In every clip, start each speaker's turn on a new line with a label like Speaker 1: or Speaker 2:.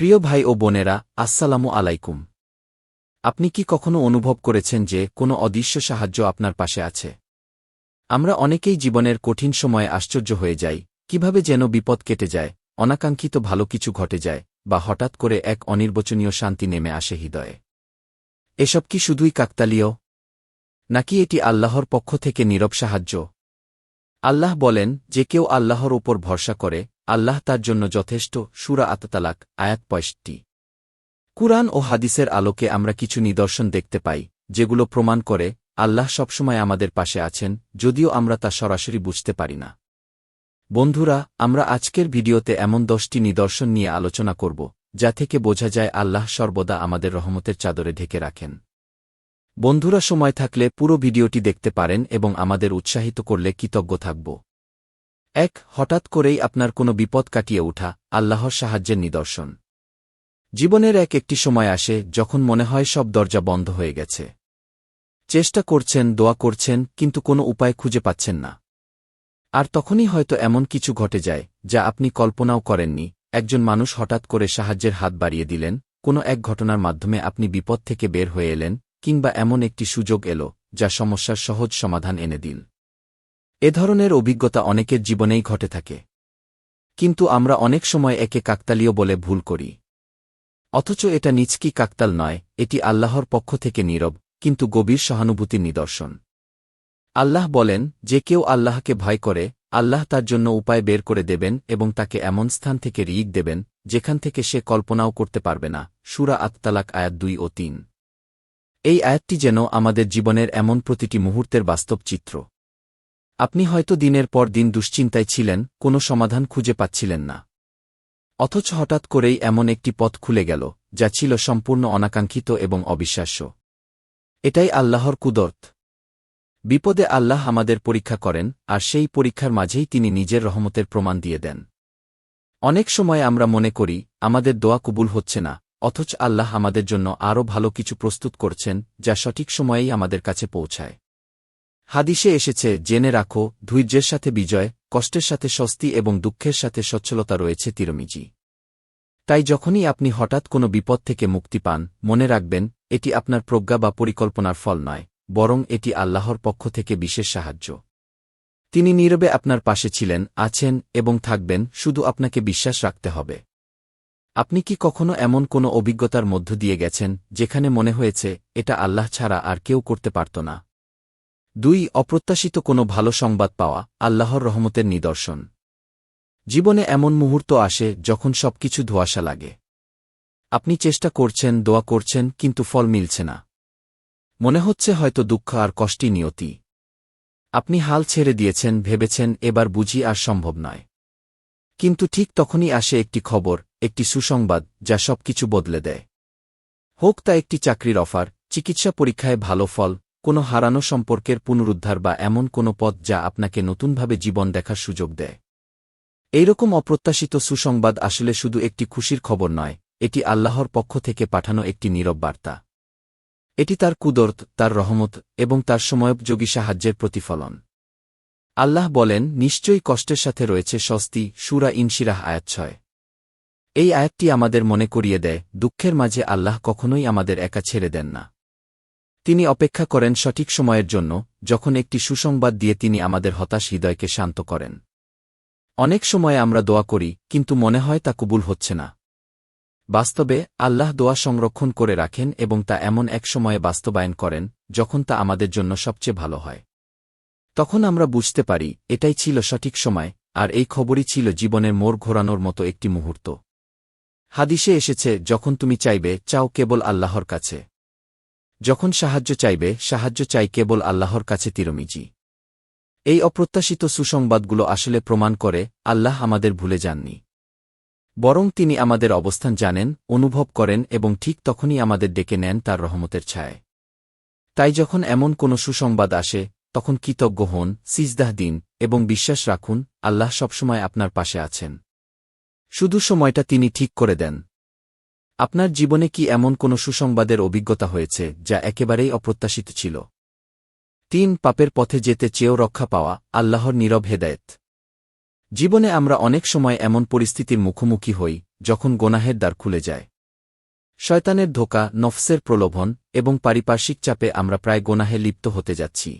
Speaker 1: প্রিয় ভাই ও বোনেরা, আসসালামু আলাইকুম। আপনি কি কখনো অনুভব করেছেন যে কোনো অদৃশ্য সাহায্য আপনার পাশে আছে? আমরা অনেকেই জীবনের কঠিন সময়ে আশ্চর্য হয়ে যাই, কীভাবে যেন বিপদ কেটে যায়, অনাকাঙ্ক্ষিত ভালো কিছু ঘটে যায়, বা হঠাৎ করে এক অনির্বচনীয় শান্তি নেমে আসে হৃদয়ে। এসব কি শুধুই কাকতালীয়? নাকি এটি আল্লাহর পক্ষ থেকে নীরব সাহায্য? আল্লাহ বলেন যে কেউ আল্লাহর ওপর ভরসা করে আল্লাহ তার জন্য যথেষ্ট সুরা আততালাক, আয়াত পয়সটি কুরআন ও হাদিসের আলোকে আমরা কিছু নিদর্শন দেখতে পাই, যেগুলো প্রমাণ করে আল্লাহ সবসময় আমাদের পাশে আছেন, যদিও আমরা তা সরাসরি বুঝতে পারি না। বন্ধুরা, আমরা আজকের ভিডিওতে এমন দশটি নিদর্শন নিয়ে আলোচনা করব, যা থেকে বোঝা যায় আল্লাহ সর্বদা আমাদের রহমতের চাদরে ঢেকে রাখেন। বন্ধুরা, সময় থাকলে পুরো ভিডিওটি দেখতে পারেন এবং আমাদের উৎসাহিত করলে কৃতজ্ঞ থাকব। এক, হঠাৎ করেই আপনার কোনো বিপদ কাটিয়ে উঠা আল্লাহর সাহায্যের নিদর্শন। জীবনের এক একটি সময় আসে, যখন মনে হয় সব দরজা বন্ধ হয়ে গেছে। চেষ্টা করছেন, দোয়া করছেন, কিন্তু কোনো উপায় খুঁজে পাচ্ছেন না। আর তখনই হয়তো এমন কিছু ঘটে যায়, যা আপনি কল্পনাও করেননি। একজন মানুষ হঠাৎ করে সাহায্যের হাত বাড়িয়ে দিলেন, কোনো এক ঘটনার মাধ্যমে আপনি বিপদ থেকে বের হয়ে এলেন, কিংবা এমন একটি সুযোগ এলো, যা সমস্যার সহজ সমাধান এনে দিল। এ ধরনের অভিজ্ঞতা অনেকের জীবনেই ঘটে থাকে। কিন্তু আমরা অনেক সময় একে কাকতালীয় বলে ভুল করি। অথচ এটা নিচকি কাকতাল নয়, এটি আল্লাহর পক্ষ থেকে নীরব, কিন্তু গভীর সহানুভূতির নিদর্শন। আল্লাহ বলেন, যে কেউ আল্লাহকে ভয় করে, আল্লাহ তার জন্য উপায় বের করে দেবেন এবং তাকে এমন স্থান থেকে রিক দেবেন, যেখান থেকে সে কল্পনাও করতে পারবে না। সুরা আত্মালাক আয়াত দুই ও তিন। এই আয়াতটি যেন আমাদের জীবনের এমন প্রতিটি মুহূর্তের বাস্তব চিত্র। আপনি হয়তো দিনের পর দিন দুশ্চিন্তায় ছিলেন, কোনো সমাধান খুঁজে পাচ্ছিলেন না। অথচ হঠাৎ করেই এমন একটি পথ খুলে গেল, যা ছিল সম্পূর্ণ অনাকাঙ্ক্ষিত এবং অবিশ্বাস্য। এটাই আল্লাহর কুদরত। বিপদে আল্লাহ আমাদের পরীক্ষা করেন, আর সেই পরীক্ষার মাঝেই তিনি নিজের রহমতের প্রমাণ দিয়ে দেন। অনেক সময় আমরা মনে করি, আমাদের দোয়া কবুল হচ্ছে না, অথচ আল্লাহ আমাদের জন্য আরও ভালো কিছু প্রস্তুত করছেন, যা সঠিক সময়েই আমাদের কাছে পৌঁছায়। হাদিসে এসেছে, জেনে রাখো, ধৈর্যের সাথে বিজয়, কষ্টের সাথে স্বস্তি এবং দুঃখের সাথে সচ্ছলতা রয়েছে তিরমিজি। তাই যখনই আপনি হঠাৎ কোনো বিপদ থেকে মুক্তি পান, মনে রাখবেন, এটি আপনার প্রজ্ঞা বা পরিকল্পনার ফল নয়, বরং এটি আল্লাহর পক্ষ থেকে বিশেষ সাহায্য। তিনি নীরবে আপনার পাশে ছিলেন, আছেন, এবং থাকবেন, শুধু আপনাকে বিশ্বাস রাখতে হবে। আপনি কি কখনো এমন কোনো অভিজ্ঞতার মধ্য দিয়ে গেছেন, যেখানে মনে হয়েছে, এটা আল্লাহ ছাড়া আর কেউ করতে পারত না? দুই, অপ্রত্যাশিত কোনো ভালো সংবাদ পাওয়া, আল্লাহর রহমতের নিদর্শন। জীবনে এমন মুহূর্ত আসে যখন সবকিছু ধোয়াশা লাগে। আপনি চেষ্টা করছেন, দোয়া করছেন, কিন্তু ফল মিলছে না। মনে হচ্ছে হয়তো দুঃখ আর কষ্টই নিয়তি। আপনি হাল ছেড়ে দিয়েছেন, ভেবেছেন, এবার বুঝি আর সম্ভব নয়। কিন্তু ঠিক তখনই আসে একটি খবর, একটি সুসংবাদ, যা সবকিছু বদলে দেয়। হোক তা একটি চাকরির অফার, চিকিৎসা পরীক্ষায় ভালো ফল কোনো হারানো সম্পর্কের পুনরুদ্ধার বা এমন কোনো পথ যা আপনাকে নতুনভাবে জীবন দেখার সুযোগ দেয়। এইরকম অপ্রত্যাশিত সুসংবাদ আসলে শুধু একটি খুশির খবর নয়, এটি আল্লাহর পক্ষ থেকে পাঠানো একটি নীরব বার্তা। এটি তার কুদরত, তার রহমত এবং তার সময়োপযোগী সাহায্যের প্রতিফলন। আল্লাহ বলেন, নিশ্চয়ই কষ্টের সাথে রয়েছে স্বস্তি, সুরা ইনশিরাহ আয়াত ছয়। এই আয়াতটি আমাদের মনে করিয়ে দেয়, দুঃখের মাঝে আল্লাহ কখনোই আমাদের একা ছেড়ে দেন না। তিনি অপেক্ষা করেন সঠিক সময়ের জন্য, যখন একটি সুসংবাদ দিয়ে তিনি আমাদের হতাশ হৃদয়কে শান্ত করেন। অনেক সময় আমরা দোয়া করি, কিন্তু মনে হয় তা কবুল হচ্ছে না। বাস্তবে, আল্লাহ দোয়া সংরক্ষণ করে রাখেন এবং তা এমন এক সময়ে বাস্তবায়ন করেন, যখন তা আমাদের জন্য সবচেয়ে ভালো হয়। তখন আমরা বুঝতে পারি, এটাই ছিল সঠিক সময়, আর এই খবরই ছিল জীবনের মোড় ঘোরানোর মতো একটি মুহূর্ত। হাদিসে এসেছে, যখন তুমি চাইবে, চাও কেবল আল্লাহর কাছে। যখন সাহায্য চাইবে, সাহায্য চাই কেবল আল্লাহর কাছে তিরমিজি। এই অপ্রত্যাশিত সুসংবাদগুলো আসলে প্রমাণ করে, আল্লাহ আমাদের ভুলে যাননি। বরং তিনি আমাদের অবস্থান জানেন, অনুভব করেন এবং ঠিক তখনই আমাদের ডেকে নেন তার রহমতের ছায়। তাই যখন এমন কোনো সুসংবাদ আসে, তখন কৃতজ্ঞ হন, সিজদাহ দিন এবং বিশ্বাস রাখুন, আল্লাহ সবসময় আপনার পাশে আছেন। শুধু সময়টা তিনি ঠিক করে দেন। আপনার জীবনে কি এমন কোনো সুসংবাদের অভিজ্ঞতা হয়েছে যা একেবারেই অপ্রত্যাশিত ছিল? তিন, পাপের পথে যেতে চেয়েও রক্ষা পাওয়া, আল্লাহর নীরব হেদায়েত। জীবনে আমরা অনেক সময় এমন পরিস্থিতির মুখোমুখি হই, যখন গোনাহের দ্বার খুলে যায়। শয়তানের ধোকা, নফসের প্রলোভন এবং পারিপার্শ্বিক চাপে আমরা প্রায় গোনাহে লিপ্ত হতে যাচ্ছি।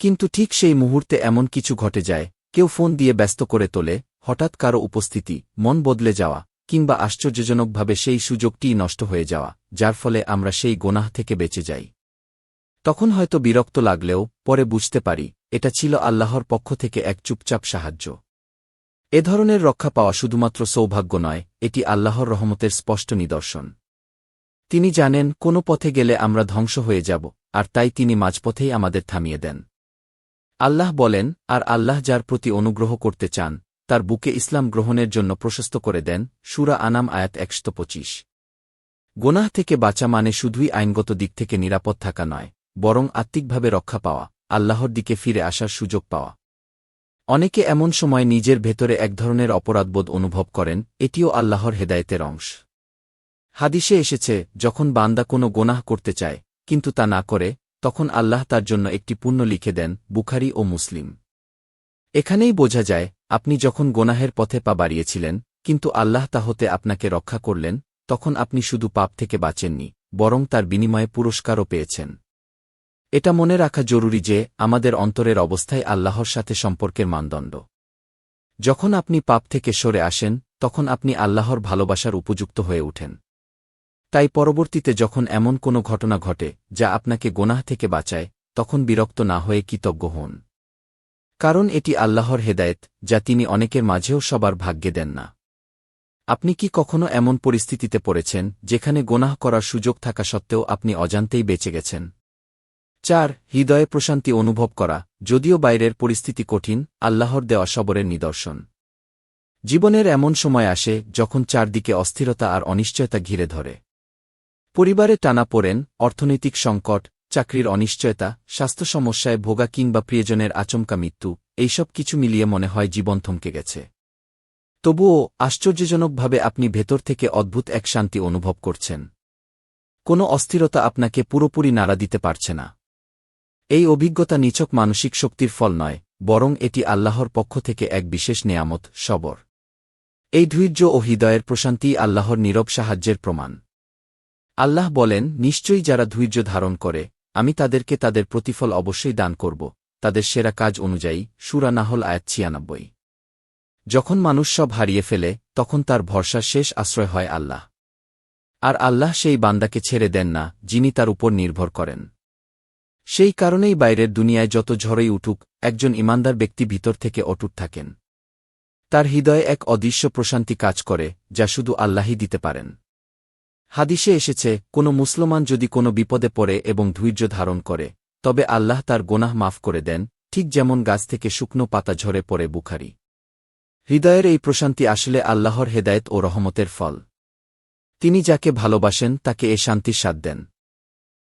Speaker 1: কিন্তু ঠিক সেই মুহূর্তে এমন কিছু ঘটে যায়, কেউ ফোন দিয়ে ব্যস্ত করে তোলে, হঠাৎ কারও উপস্থিতি, মন বদলে যাওয়া কিংবা আশ্চর্যজনকভাবে সেই সুযোগটিই নষ্ট হয়ে যাওয়া, যার ফলে আমরা সেই গোনাহ থেকে বেঁচে যাই। তখন হয়তো বিরক্ত লাগলেও, পরে বুঝতে পারি, এটা ছিল আল্লাহর পক্ষ থেকে এক চুপচাপ সাহায্য। এ ধরনের রক্ষা পাওয়া শুধুমাত্র সৌভাগ্য নয়, এটি আল্লাহর রহমতের স্পষ্ট নিদর্শন। তিনি জানেন, কোনো পথে গেলে আমরা ধ্বংস হয়ে যাব, আর তাই তিনি মাঝপথেই আমাদের থামিয়ে দেন। আল্লাহ বলেন, আর আল্লাহ যার প্রতি অনুগ্রহ করতে চান তার বুকে ইসলাম গ্রহণের জন্য প্রশস্ত করে দেন, সুরা আনাম আয়াত একশত পঁচিশ। গোনাহ থেকে বাঁচা মানে শুধুই আইনগত দিক থেকে নিরাপদ থাকা নয়, বরং আত্মিকভাবে রক্ষা পাওয়া, আল্লাহর দিকে ফিরে আসার সুযোগ পাওয়া। অনেকে এমন সময় নিজের ভেতরে এক ধরনের অপরাধবোধ অনুভব করেন, এটিও আল্লাহর হেদায়েতের অংশ। হাদিসে এসেছে, যখন বান্দা কোনো গোনাহ করতে চায়, কিন্তু তা না করে, তখন আল্লাহ তার জন্য একটি পুণ্য লিখে দেন, বুখারি ও মুসলিম। এখানেই বোঝা যায় আপনি যখন গোনাহের পথে পা বাড়িয়েছিলেন, কিন্তু আল্লাহ তা হতে আপনাকে রক্ষা করলেন, তখন আপনি শুধু পাপ থেকে বাঁচেননি, বরং তার বিনিময়ে পুরস্কারও পেয়েছেন। এটা মনে রাখা জরুরি যে, আমাদের অন্তরের অবস্থায় আল্লাহর সাথে সম্পর্কের মানদণ্ড। যখন আপনি পাপ থেকে সরে আসেন, তখন আপনি আল্লাহর ভালোবাসার উপযুক্ত হয়ে ওঠেন তাই পরবর্তীতে যখন এমন কোনো ঘটনা ঘটে, যা আপনাকে গোনাহ থেকে বাঁচায়, তখন বিরক্ত না হয়ে কৃতজ্ঞ হন। কারণ এটি আল্লাহর হেদায়েত, যা তিনি অনেকের মাঝেও সবার ভাগ্যে দেন না। আপনি কি কখনো এমন পরিস্থিতিতে পড়েছেন, যেখানে গোনাহ করার সুযোগ থাকা সত্ত্বেও আপনি অজান্তেই বেঁচে গেছেন? চার, হৃদয়ে প্রশান্তি অনুভব করা, যদিও বাইরের পরিস্থিতি কঠিন, আল্লাহর দেওয়া সবরের নিদর্শন। জীবনের এমন সময় আসে, যখন চারদিকে অস্থিরতা আর অনিশ্চয়তা ঘিরে ধরে। পরিবারে টানা পড়েন, অর্থনৈতিক সংকট চাকরির অনিশ্চয়তা, স্বাস্থ্য সমস্যায় ভোগা কিংবা প্রিয়জনের আচমকা মৃত্যু, এইসব কিছু মিলিয়ে মনে হয় জীবন থমকে গেছে। তবুও আশ্চর্যজনকভাবে আপনি ভেতর থেকে অদ্ভুত এক শান্তি অনুভব করছেন। কোনো অস্থিরতা আপনাকে পুরোপুরি নাড়া দিতে পারছে না। এই অভিজ্ঞতা নিচক মানসিক শক্তির ফল নয়, বরং এটি আল্লাহর পক্ষ থেকে এক বিশেষ নেয়ামত, সবর। এই ধৈর্য ও হৃদয়ের প্রশান্তি আল্লাহর নীরব সাহায্যের প্রমাণ। আল্লাহ বলেন, নিশ্চয়ই যারা ধৈর্য ধারণ করে আমি তাদেরকে তাদের প্রতিফল অবশ্যই দান করব, তাদের সেরা কাজ অনুযায়ী, সুরা নাহল আয়াত ছিয়ানব্বই। যখন মানুষ সব হারিয়ে ফেলে, তখন তার ভরসা শেষ আশ্রয় হয় আল্লাহ। আর আল্লাহ সেই বান্দাকে ছেড়ে দেন না, যিনি তার উপর নির্ভর করেন। সেই কারণেই বাইরের দুনিয়ায় যত ঝড়ই উঠুক, একজন ইমানদার ব্যক্তি ভিতর থেকে অটুট থাকেন। তার হৃদয়ে এক অদৃশ্য প্রশান্তি কাজ করে, যা শুধু আল্লাহই দিতে পারেন। হাদিসে এসেছে, কোনো মুসলমান যদি কোনো বিপদে পড়ে এবং ধৈর্য ধারণ করে, তবে আল্লাহ তার গোনাহ মাফ করে দেন, ঠিক যেমন গাছ থেকে শুকনো পাতা ঝরে পড়ে বুখারি। হৃদয়ের এই প্রশান্তি আসলে আল্লাহর হেদায়েত ও রহমতের ফল। তিনি যাকে ভালোবাসেন, তাকে এ শান্তির স্বাদ দেন।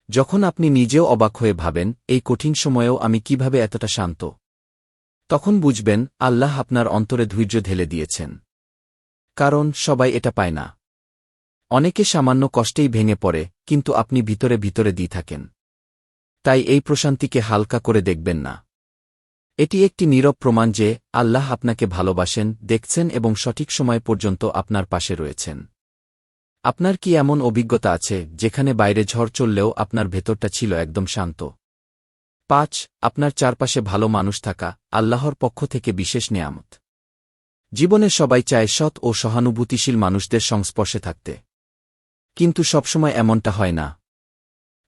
Speaker 1: যখন আপনি নিজেও অবাক হয়ে ভাবেন, এই কঠিন সময়েও আমি কীভাবে এতটা শান্ত? তখন বুঝবেন, আল্লাহ আপনার অন্তরে ধৈর্য ঢেলে দিয়েছেন। কারণ সবাই এটা পায় না। অনেকে সামান্য কষ্টেই ভেঙে পড়ে, কিন্তু আপনি ভিতরে ভিতরে দিয়ে থাকেন। তাই এই প্রশান্তিকে হালকা করে দেখবেন না। এটি একটি নীরব প্রমাণ যে, আল্লাহ আপনাকে ভালোবাসেন, দেখছেন এবং সঠিক সময় পর্যন্ত আপনার পাশে রয়েছেন। আপনার কি এমন অভিজ্ঞতা আছে, যেখানে বাইরে ঝড় চললেও আপনার ভেতরটা ছিল একদম শান্ত? পাঁচ, আপনার চারপাশে ভালো মানুষ থাকা, আল্লাহর পক্ষ থেকে বিশেষ নেয়ামত। জীবনে সবাই চায় সৎ ও সহানুভূতিশীল মানুষদের সংস্পর্শে থাকতে। কিন্তু সবসময় এমনটা হয় না।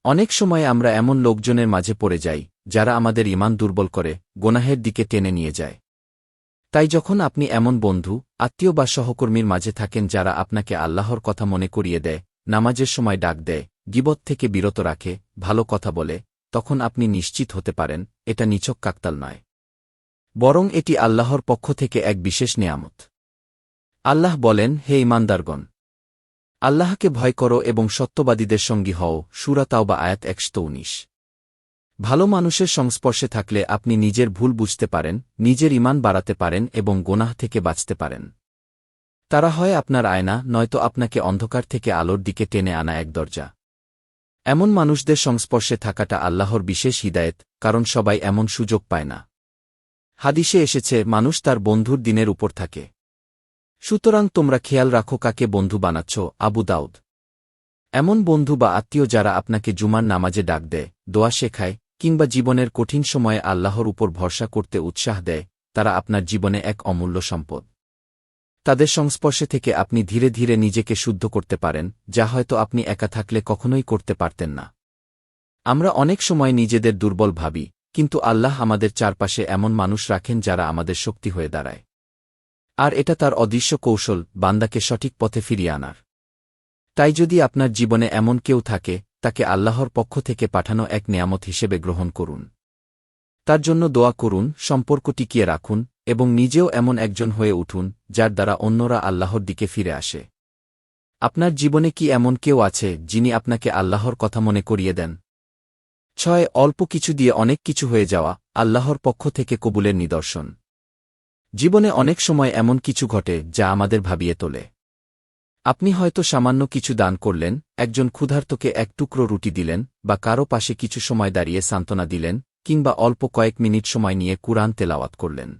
Speaker 1: অনেক সময় আমরা এমন লোকজনের মাঝে পড়ে যাই, যারা আমাদের ইমান দুর্বল করে, গোনাহের দিকে টেনে নিয়ে যায়। তাই যখন আপনি এমন বন্ধু, আত্মীয় বা সহকর্মীর মাঝে থাকেন যারা আপনাকে আল্লাহর কথা মনে করিয়ে দেয়, নামাজের সময় ডাক দেয়, গিবত থেকে বিরত রাখে, ভালো কথা বলে, তখন আপনি নিশ্চিত হতে পারেন, এটা নিছক কাকতাল নয়। বরং এটি আল্লাহর পক্ষ থেকে এক বিশেষ নেয়ামত। আল্লাহ বলেন, হে ইমানদারগণ আল্লাহকে ভয় করো এবং সত্যবাদীদের সঙ্গী হও সুরাতাও বা আয়াত একশো উনিশ। ভালো মানুষের সংস্পর্শে থাকলে আপনি নিজের ভুল বুঝতে পারেন, নিজের ইমান বাড়াতে পারেন এবং গোনাহ থেকে বাঁচতে পারেন। তারা হয় আপনার আয়না, নয়তো আপনাকে অন্ধকার থেকে আলোর দিকে টেনে আনা এক দরজা। এমন মানুষদের সংস্পর্শে থাকাটা আল্লাহর বিশেষ হিদায়ত, কারণ সবাই এমন সুযোগ পায় না। হাদিসে এসেছে, মানুষ তার বন্ধুর দিনের উপর থাকে। সুতরাং তোমরা খেয়াল রাখো কাকে বন্ধু বানাচ্ছ, আবু দাউদ। এমন বন্ধু বা আত্মীয় যারা আপনাকে জুমার নামাজে ডাক দেয়, দোয়া শেখায়, কিংবা জীবনের কঠিন সময়ে আল্লাহর উপর ভরসা করতে উৎসাহ দেয়, তারা আপনার জীবনে এক অমূল্য সম্পদ। তাদের সংস্পর্শে থেকে আপনি ধীরে ধীরে নিজেকে শুদ্ধ করতে পারেন, যা হয়তো আপনি একা থাকলে কখনোই করতে পারতেন না। আমরা অনেক সময় নিজেদের দুর্বল ভাবি, কিন্তু আল্লাহ আমাদের চারপাশে এমন মানুষ রাখেন যারা আমাদের শক্তি হয়ে দাঁড়ায়। আর এটা তার অদৃশ্য কৌশল, বান্দাকে সঠিক পথে ফিরিয়ে আনার। তাই যদি আপনার জীবনে এমন কেউ থাকে, তাকে আল্লাহর পক্ষ থেকে পাঠানো এক নেয়ামত হিসেবে গ্রহণ করুন। তার জন্য দোয়া করুন, সম্পর্ক টিকিয়ে রাখুন, এবং নিজেও এমন একজন হয়ে উঠুন, যার দ্বারা অন্যরা আল্লাহর দিকে ফিরে আসে। আপনার জীবনে কি এমন কেউ আছে, যিনি আপনাকে আল্লাহর কথা মনে করিয়ে দেন? ছয়, অল্প কিছু দিয়ে অনেক কিছু হয়ে যাওয়া, আল্লাহর পক্ষ থেকে কবুলের নিদর্শন। জীবনে অনেক সময় এমন কিছু ঘটে যা আমাদের ভাবিয়ে তোলে। আপনি হয়তো সামান্য কিছু দান করলেন, একজন ক্ষুধার্তকে এক টুকরো রুটি দিলেন, বা কারও পাশে কিছু সময় দাঁড়িয়ে সান্ত্বনা দিলেন, কিংবা অল্প কয়েক মিনিট সময় নিয়ে কুরআন তেলাওয়াত করলেন।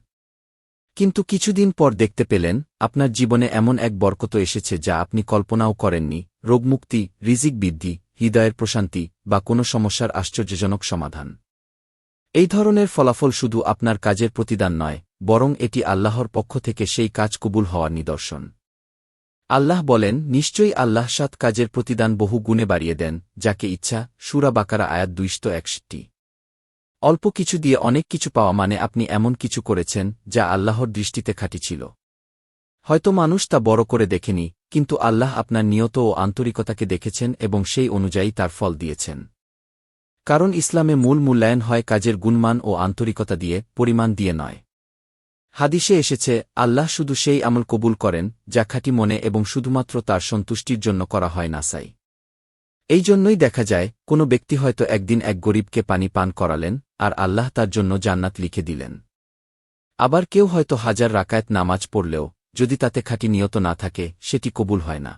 Speaker 1: কিন্তু কিছুদিন পর দেখতে পেলেন, আপনার জীবনে এমন এক বরকত এসেছে যা আপনি কল্পনাও করেননি, রোগমুক্তি, রিজিক বৃদ্ধি, হৃদয়ের প্রশান্তি, বা কোনো সমস্যার আশ্চর্যজনক সমাধান। এই ধরনের ফলাফল শুধু আপনার কাজের প্রতিদান নয় বরং এটি আল্লাহর পক্ষ থেকে সেই কাজ কবুল হওয়ার নিদর্শন। আল্লাহ বলেন, নিশ্চয়ই আল্লাহ সাত কাজের প্রতিদান বহু গুণে বাড়িয়ে দেন, যাকে ইচ্ছা, সুরা বাকারা আয়াত দুইশত একষট্টি। অল্প কিছু দিয়ে অনেক কিছু পাওয়া মানে আপনি এমন কিছু করেছেন, যা আল্লাহর দৃষ্টিতে খাঁটি ছিল। হয়তো মানুষ তা বড় করে দেখেনি, কিন্তু আল্লাহ আপনার নিয়ত ও আন্তরিকতাকে দেখেছেন এবং সেই অনুযায়ী তার ফল দিয়েছেন। কারণ ইসলামে মূল মূল্যায়ন হয় কাজের গুণমান ও আন্তরিকতা দিয়ে, পরিমাণ দিয়ে নয়। হাদিসে এসেছে, আল্লাহ শুধু সেই আমল কবুল করেন, যা খাঁটি মনে এবং শুধুমাত্র তার সন্তুষ্টির জন্য করা হয় না সাই। এই জন্যই দেখা যায়, কোনো ব্যক্তি হয়তো একদিন এক গরিবকে পানি পান করালেন, আর আল্লাহ তার জন্য জান্নাত লিখে দিলেন। আবার কেউ হয়তো হাজার রাকায়েত নামাজ পড়লেও, যদি তাতে খাঁটি নিয়ত না থাকে, সেটি কবুল হয় না।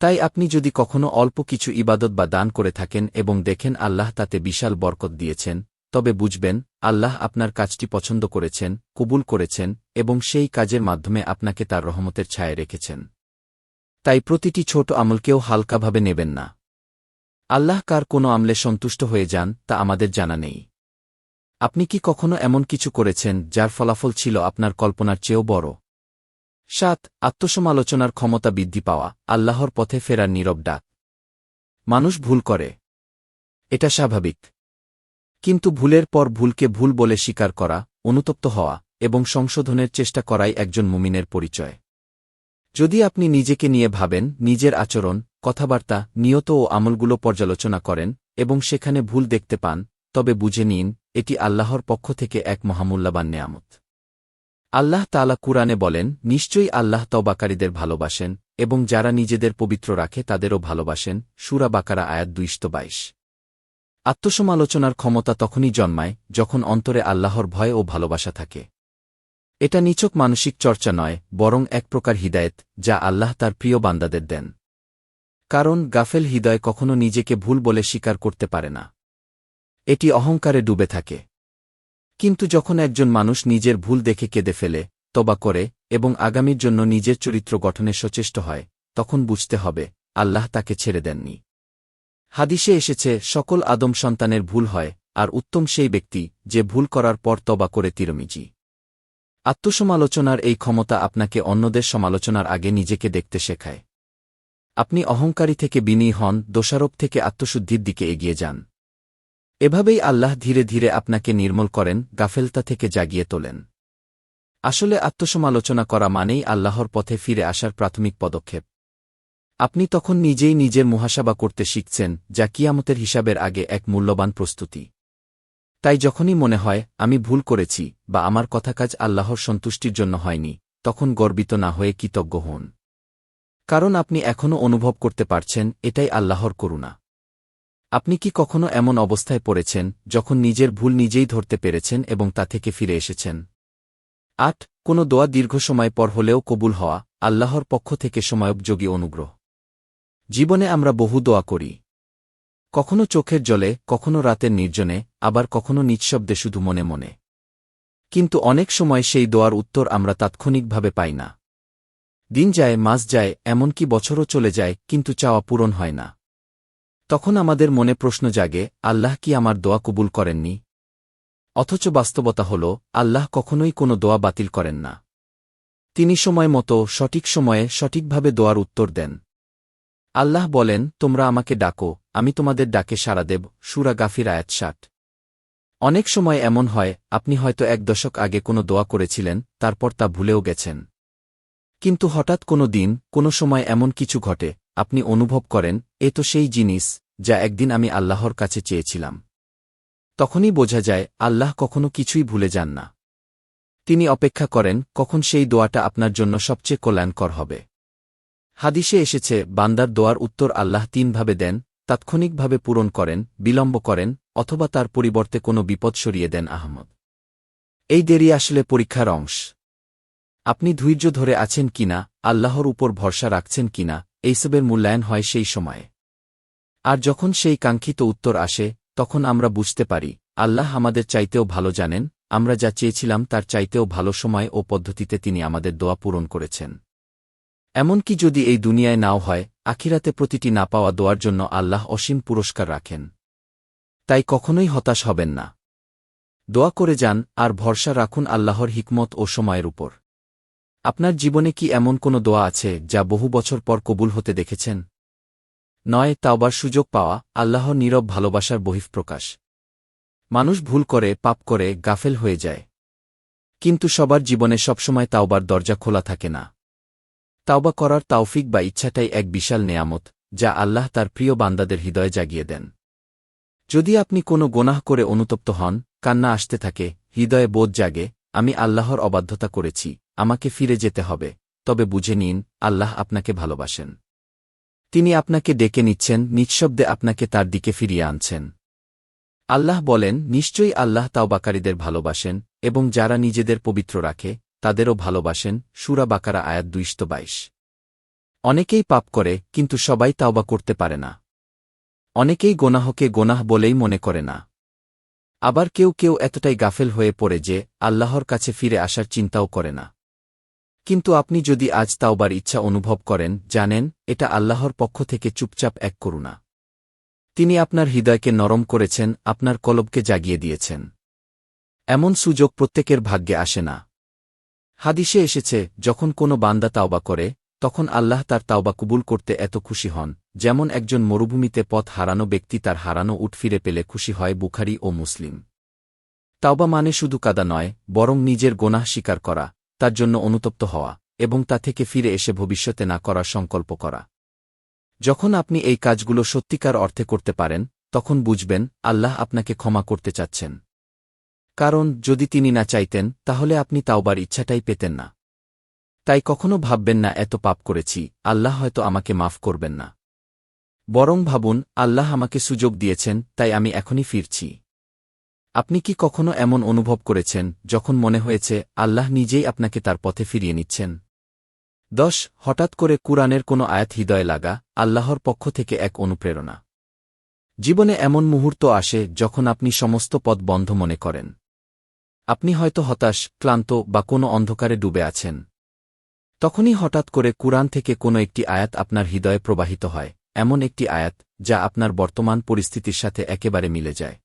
Speaker 1: তাই আপনি যদি কখনো অল্প কিছু ইবাদত বা দান করে থাকেন এবং দেখেন আল্লাহ তাতে বিশাল বরকত দিয়েছেন তবে বুঝবেন, আল্লাহ আপনার কাজটি পছন্দ করেছেন, কবুল করেছেন, এবং সেই কাজের মাধ্যমে আপনাকে তার রহমতের ছায়ে রেখেছেন। তাই প্রতিটি ছোট আমলকেও হালকাভাবে নেবেন না। আল্লাহ কার কোনো আমলে সন্তুষ্ট হয়ে যান, তা আমাদের জানা নেই। আপনি কি কখনো এমন কিছু করেছেন, যার ফলাফল ছিল আপনার কল্পনার চেয়েও বড়? সাত, আত্মসমালোচনার ক্ষমতা বৃদ্ধি পাওয়া, আল্লাহর পথে ফেরার নীরব ডাক। মানুষ ভুল করে। এটা স্বাভাবিক। কিন্তু ভুলের পর ভুলকে ভুল বলে স্বীকার করা, অনুতপ্ত হওয়া এবং সংশোধনের চেষ্টা করাই একজন মুমিনের পরিচয়। যদি আপনি নিজেকে নিয়ে ভাবেন, নিজের আচরণ, কথাবার্তা, নিয়ত ও আমলগুলো পর্যালোচনা করেন এবং সেখানে ভুল দেখতে পান, তবে বুঝে নিন, এটি আল্লাহর পক্ষ থেকে এক মহামূল্যবান নেয়ামত। আল্লাহ তালা কুরআনে বলেন, নিশ্চয়ই আল্লাহ তবাকারীদের ভালোবাসেন এবং যারা নিজেদের পবিত্র রাখে তাদেরও ভালোবাসেন, সুরা বাকারা আয়াত দুইশত বাইশ। আত্মসমালোচনার ক্ষমতা তখনই জন্মায়, যখন অন্তরে আল্লাহর ভয় ও ভালোবাসা থাকে। এটা নিচক মানসিক চর্চা নয়, বরং এক প্রকার হিদায়ত, যা আল্লাহ তার প্রিয় বান্দাদের দেন। কারণ গাফেল হৃদয় কখনো নিজেকে ভুল বলে স্বীকার করতে পারে না। এটি অহংকারে ডুবে থাকে। কিন্তু যখন একজন মানুষ নিজের ভুল দেখে কেঁদে ফেলে, তবা করে, এবং আগামীর জন্য নিজের চরিত্র গঠনে সচেষ্ট হয়, তখন বুঝতে হবে, আল্লাহ তাকে ছেড়ে দেননি। হাদিসে এসেছে, সকল আদম সন্তানের ভুল হয়, আর উত্তম সেই ব্যক্তি, যে ভুল করার পর তবা করে তিরমিজি। আত্মসমালোচনার এই ক্ষমতা আপনাকে অন্যদের সমালোচনার আগে নিজেকে দেখতে শেখায়। আপনি অহংকারী থেকে বিনয়ী হন, দোষারোপ থেকে আত্মশুদ্ধির দিকে এগিয়ে যান। এভাবেই আল্লাহ ধীরে ধীরে আপনাকে নির্মল করেন, গাফেলতা থেকে জাগিয়ে তোলেন। আসলে আত্মসমালোচনা করা মানেই আল্লাহর পথে ফিরে আসার প্রাথমিক পদক্ষেপ। আপনি তখন নিজেই নিজের মুহাসাবা করতে শিখছেন, যা কিয়ামতের হিসাবের আগে এক মূল্যবান প্রস্তুতি। তাই যখনই মনে হয়, আমি ভুল করেছি, বা আমার কথা কাজ আল্লাহর সন্তুষ্টির জন্য হয়নি, তখন গর্বিত না হয়ে কৃতজ্ঞ হন। কারণ আপনি এখনও অনুভব করতে পারছেন, এটাই আল্লাহর করুণা। আপনি কি কখনো এমন অবস্থায় পড়েছেন, যখন নিজের ভুল নিজেই ধরতে পেরেছেন এবং তা থেকে ফিরে এসেছেন? আট, কোনো দোয়া দীর্ঘ সময় পর হলেও কবুল হওয়া, আল্লাহর পক্ষ থেকে সময়োপযোগী অনুগ্রহ। জীবনে আমরা বহু দোয়া করি। কখনো চোখের জলে, কখনো রাতের নির্জনে, আবার কখনো নিঃশব্দে শুধু মনে মনে। কিন্তু অনেক সময় সেই দোয়ার উত্তর আমরা তাৎক্ষণিকভাবে পাই না। দিন যায়, মাস যায়, এমনকি বছরও চলে যায়, কিন্তু চাওয়া পূরণ হয় না। তখন আমাদের মনে প্রশ্ন জাগে, আল্লাহ কি আমার দোয়া কবুল করেননি? অথচ বাস্তবতা হল, আল্লাহ কখনোই কোনো দোয়া বাতিল করেন না। তিনি সময় মতো, সঠিক সময়ে সঠিকভাবে দোয়ার উত্তর দেন। আল্লাহ বলেন, তোমরা আমাকে ডাকো, আমি তোমাদের ডাকে সাড়া দেব। সুরা গাফির আয়াত ষাট। অনেক সময় এমন হয়, আপনি হয়তো এক দশক আগে কোনো দোয়া করেছিলেন, তারপর তা ভুলেও গেছেন। কিন্তু হঠাৎ কোনো দিন, কোনো সময় এমন কিছু ঘটে, আপনি অনুভব করেন, এ তো সেই জিনিস, যা একদিন আমি আল্লাহর কাছে চেয়েছিলাম। তখনই বোঝা যায়, আল্লাহ কখনো কিছুই ভুলে যান না। তিনি অপেক্ষা করেন, কখন সেই দোয়াটা আপনার জন্য সবচেয়ে কল্যাণকর হবে? হাদিসে এসেছে, বান্দার দোয়ার উত্তর আল্লাহ তিনভাবে দেন, তাৎক্ষণিকভাবে পূরণ করেন, বিলম্ব করেন, অথবা তার পরিবর্তে কোনো বিপদ সরিয়ে দেন আহমদ। এই দেরি আসলে পরীক্ষার অংশ। আপনি ধৈর্য ধরে আছেন কিনা আল্লাহর উপর ভরসা রাখছেন কিনা এইসবের মূল্যায়ন হয় সেই সময়ে। আর যখন সেই কাঙ্ক্ষিত উত্তর আসে, তখন আমরা বুঝতে পারি, আল্লাহ আমাদের চাইতেও ভালো জানেন, আমরা যা চেয়েছিলাম তার চাইতেও ভালো সময় ও পদ্ধতিতে তিনি আমাদের দোয়া পূরণ করেছেন। এমনকি যদি এই দুনিয়ায় নাও হয়, আখিরাতে প্রতিটি না পাওয়া দোয়ার জন্য আল্লাহ অসীম পুরস্কার রাখেন। তাই কখনোই হতাশ হবেন না। দোয়া করে যান আর ভরসা রাখুন আল্লাহর হিকমত ও সময়ের উপর। আপনার জীবনে কি এমন কোনো দোয়া আছে যা বহু বছর পর কবুল হতে দেখেছেন? নয়, তাওবার সুযোগ পাওয়া আল্লাহর নীরব ভালোবাসার বহিঃপ্রকাশ। মানুষ ভুল করে, পাপ করে, গাফেল হয়ে যায়। কিন্তু সবার জীবনে সবসময় তাওবার দরজা খোলা থাকে না। তাওবা করার তাওফিক বা ইচ্ছাটাই এক বিশাল নেয়ামত, যা আল্লাহ তার প্রিয় বান্দাদের হৃদয়ে জাগিয়ে দেন। যদি আপনি কোনো গোনাহ করে অনুতপ্ত হন, কান্না আসতে থাকে, হৃদয়ে বোধ জাগে, আমি আল্লাহর অবাধ্যতা করেছি, আমাকে ফিরে যেতে হবে, তবে বুঝে নিন, আল্লাহ আপনাকে ভালোবাসেন। তিনি আপনাকে ডেকে নিচ্ছেন, নিঃশব্দে আপনাকে তার দিকে ফিরিয়ে আনছেন। আল্লাহ বলেন, নিশ্চয়ই আল্লাহ তাওবাকারীদের ভালোবাসেন, এবং যারা নিজেদের পবিত্র রাখে তাদেরও ভালোবাসেন, সুরা বাকারা আয়াত দুইশত বাইশ। অনেকেই পাপ করে, কিন্তু সবাই তাওবা করতে পারে না। অনেকেই গোনাহকে গোনাহ বলেই মনে করে না। আবার কেউ কেউ এতটাই গাফেল হয়ে পড়ে যে, আল্লাহর কাছে ফিরে আসার চিন্তাও করে না। কিন্তু আপনি যদি আজ তাওবার ইচ্ছা অনুভব করেন, জানেন, এটা আল্লাহর পক্ষ থেকে চুপচাপ এক করুণা। তিনি আপনার হৃদয়কে নরম করেছেন, আপনার কলবকে জাগিয়ে দিয়েছেন। এমন সুযোগ প্রত্যেকের ভাগ্যে আসে না। হাদিসে এসেছে, যখন কোনো বান্দা তাওবা করে, তখন আল্লাহ তার তাওবা কবুল করতে এত খুশি হন, যেমন একজন মরুভূমিতে পথ হারানো ব্যক্তি তার হারানো উঠ ফিরে পেলে খুশি হয় বুখারি ও মুসলিম। তাওবা মানে শুধু কাদা নয়, বরং নিজের গোনাহ স্বীকার করা, তার জন্য অনুতপ্ত হওয়া, এবং তা থেকে ফিরে এসে ভবিষ্যতে না করার সংকল্প করা। যখন আপনি এই কাজগুলো সত্যিকার অর্থে করতে পারেন, তখন বুঝবেন, আল্লাহ আপনাকে ক্ষমা করতে চাচ্ছেন। কারণ যদি তিনি না চাইতেন, তাহলে আপনি তাওবার ইচ্ছাটাই পেতেন না। তাই কখনো ভাববেন না, এত পাপ করেছি, আল্লাহ হয়তো আমাকে মাফ করবেন না। বরং ভাবুন, আল্লাহ আমাকে সুযোগ দিয়েছেন, তাই আমি এখনই ফিরছি। আপনি কি কখনো এমন অনুভব করেছেন, যখন মনে হয়েছে, আল্লাহ নিজেই আপনাকে তার পথে ফিরিয়ে নিচ্ছেন? দশ, হঠাৎ করে কুরআনের কোনো আয়াত হৃদয়ে লাগা, আল্লাহর পক্ষ থেকে এক অনুপ্রেরণা। জীবনে এমন মুহূর্ত আসে, যখন আপনি সমস্ত পথ বন্ধ মনে করেন। আপনি হয়তো হতাশ, ক্লান্ত বা কোনো অন্ধকারে ডুবে আছেন। তখনই হঠাৎ করে কুরআন থেকে কোনো একটি আয়াত আপনার হৃদয়ে প্রবাহিত হয়, এমন একটি আয়াত যা আপনার বর্তমান পরিস্থিতির সাথে একেবারে মিলে যায়।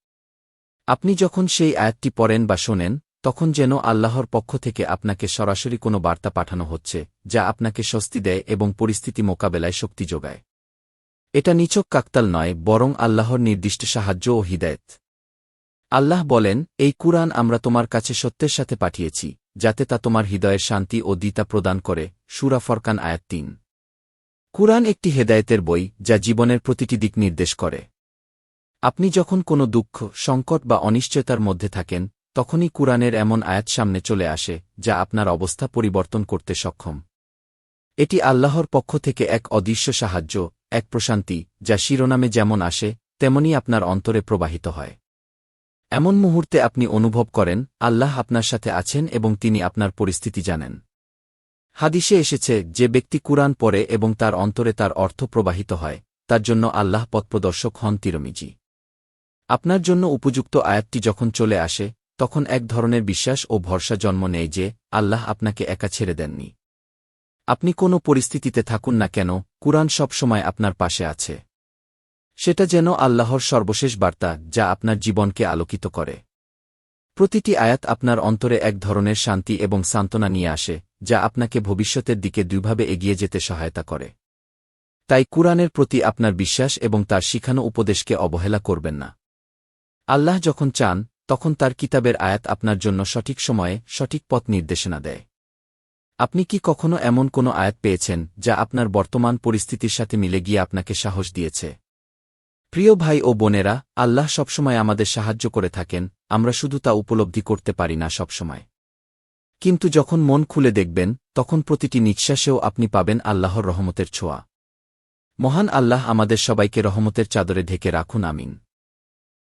Speaker 1: আপনি যখন সেই আয়াতটি পড়েন বা শোনেন, তখন যেন আল্লাহর পক্ষ থেকে আপনাকে সরাসরি কোনো বার্তা পাঠানো হচ্ছে, যা আপনাকে স্বস্তি দেয় এবং পরিস্থিতি মোকাবেলায় শক্তি যোগায়। এটা নিচক কাকতাল নয়, বরং আল্লাহর নির্দিষ্ট সাহায্য ও হিদায়ত। আল্লাহ বলেন, এই কুরআন আমরা তোমার কাছে সত্যের সাথে পাঠিয়েছি, যাতে তা তোমার হৃদয়ের শান্তি ও দিতা প্রদান করে। সুরা ফরকান আয়াত তিন। কুরআন একটি হেদায়েতের বই, যা জীবনের প্রতিটি দিক নির্দেশ করে। আপনি যখন কোনো দুঃখ, সংকট বা অনিশ্চয়তার মধ্যে থাকেন, তখনই কুরআনের এমন আয়াত সামনে চলে আসে, যা আপনার অবস্থা পরিবর্তন করতে সক্ষম। এটি আল্লাহর পক্ষ থেকে এক অদৃশ্য সাহায্য, এক প্রশান্তি, যা শিরোনামে যেমন আসে, তেমনি আপনার অন্তরে প্রবাহিত হয়। এমন মুহূর্তে আপনি অনুভব করেন, আল্লাহ আপনার সাথে আছেন এবং তিনি আপনার পরিস্থিতি জানেন। হাদিসে এসেছে, যে ব্যক্তি কুরআন পড়ে এবং তার অন্তরে তার অর্থ প্রবাহিত হয়, তার জন্য আল্লাহ পথপ্রদর্শক হন তিরমিজি। আপনার জন্য উপযুক্ত আয়াতটি যখন চলে আসে, তখন এক ধরনের বিশ্বাস ও ভরসা জন্ম নেয় যে, আল্লাহ আপনাকে একা ছেড়ে দেননি। আপনি কোনো পরিস্থিতিতে থাকুন না কেন, কুরআন সবসময় আপনার পাশে আছে। সেটা যেন আল্লাহর সর্বশেষ বার্তা, যা আপনার জীবনকে আলোকিত করে। প্রতিটি আয়াত আপনার অন্তরে এক ধরনের শান্তি এবং সান্ত্বনা নিয়ে আসে, যা আপনাকে ভবিষ্যতের দিকে দুইভাবে এগিয়ে যেতে সহায়তা করে। তাই কুরআনের প্রতি আপনার বিশ্বাস এবং তার শিখানো উপদেশকে অবহেলা করবেন না। আল্লাহ যখন চান, তখন তার কিতাবের আয়াত আপনার জন্য সঠিক সময়ে সঠিক পথ নির্দেশনা দেয়। আপনি কি কখনো এমন কোনো আয়াত পেয়েছেন, যা আপনার বর্তমান পরিস্থিতির সাথে মিলে গিয়ে আপনাকে সাহস দিয়েছে? প্রিয় ভাই ও বোনেরা, আল্লাহ সবসময় আমাদের সাহায্য করে থাকেন, আমরা শুধু তা উপলব্ধি করতে পারি না সবসময়। কিন্তু যখন মন খুলে দেখবেন, তখন প্রতিটি নিঃশ্বাসেও আপনি পাবেন আল্লাহর রহমতের ছোঁয়া। মহান আল্লাহ আমাদের সবাইকে রহমতের চাদরে ঢেকে রাখুন, আমিন।